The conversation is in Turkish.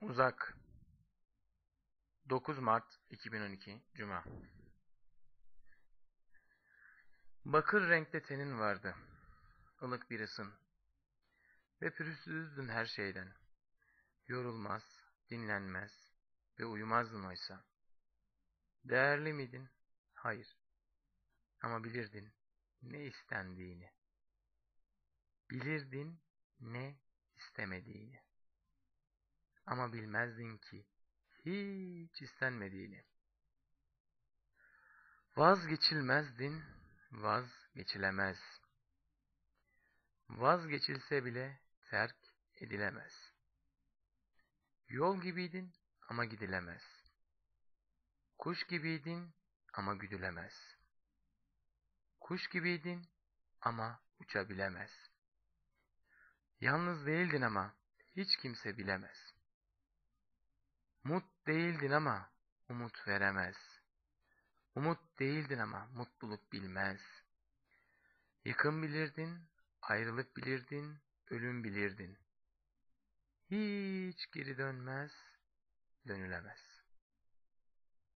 Uzak 9 Mart 2012 Cuma Bakır renkte tenin vardı. ılık bir ısın. Ve pürüzsüzdün her şeyden. Yorulmaz, dinlenmez ve uyumazdın oysa. Değerli miydin? Hayır. Ama bilirdin ne istendiğini. Bilirdin ne istemediğini. Ama bilmezdin ki hiç istenmediğini. Vazgeçilmezdin, vazgeçilemez. Vazgeçilse bile terk edilemez. Yol gibiydin ama gidilemez. Kuş gibiydin ama güdülemez. Kuş gibiydin ama uçabilemez. Yalnız değildin ama hiç kimse bilemez. Mut değildin ama umut veremez. Umut değildin ama mutluluk bilmez. Yıkım bilirdin, ayrılık bilirdin, ölüm bilirdin. Hiç geri dönmez, dönülemez.